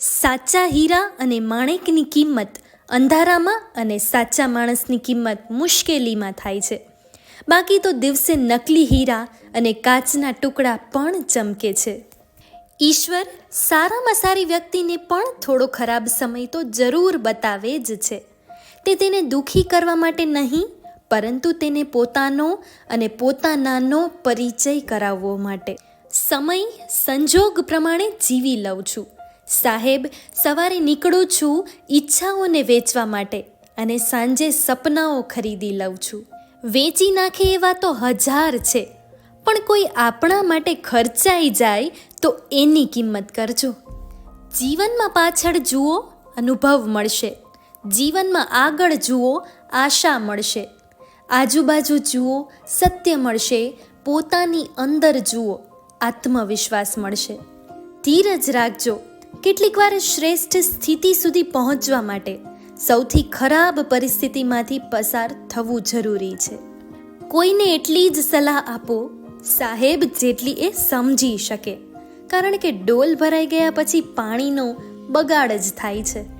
સાચા હીરા અને માણેકની કિંમત અંધારામાં અને સાચા માણસની કિંમત મુશ્કેલીમાં થાય છે. બાકી તો દિવસે નકલી હીરા અને કાચના ટુકડા પણ ચમકે છે. ઈશ્વર સારામાં સારી વ્યક્તિને પણ થોડો ખરાબ સમય તો જરૂર બતાવે જ છે. તે તેને દુઃખી કરવા માટે નહીં, પરંતુ તેને પોતાનો અને પોતાનાનો પરિચય કરાવવો માટે. સમય સંજોગ પ્રમાણે જીવી લઉં છું. સાહેબ, સવારે નીકળું છું ઈચ્છાઓને વેચવા માટે અને સાંજે સપનાઓ ખરીદી લઉં છું. વેચી નાખે એવા તો હજાર છે, પણ કોઈ આપણા માટે ખર્ચાઈ જાય તો એની કિંમત કરજો. જીવનમાં પાછળ જુઓ, અનુભવ મળશે. જીવનમાં આગળ જુઓ, આશા મળશે. આજુબાજુ જુઓ, સત્ય મળશે. પોતાની અંદર જુઓ, આત્મવિશ્વાસ મળશે. ધીરજ રાખજો. કેટલીક વાર શ્રેષ્ઠ સ્થિતિ સુધી પહોંચવા માટે સૌથી ખરાબ પરિસ્થિતિમાંથી પસાર થવું જરૂરી છે. કોઈને એટલી જ સલાહ આપો, સાહેબ જેટલી એ સમજી શકે. કારણ કે ડોલ ભરાઈ ગયા પછી પાણીનો બગાડ જ થાય છે.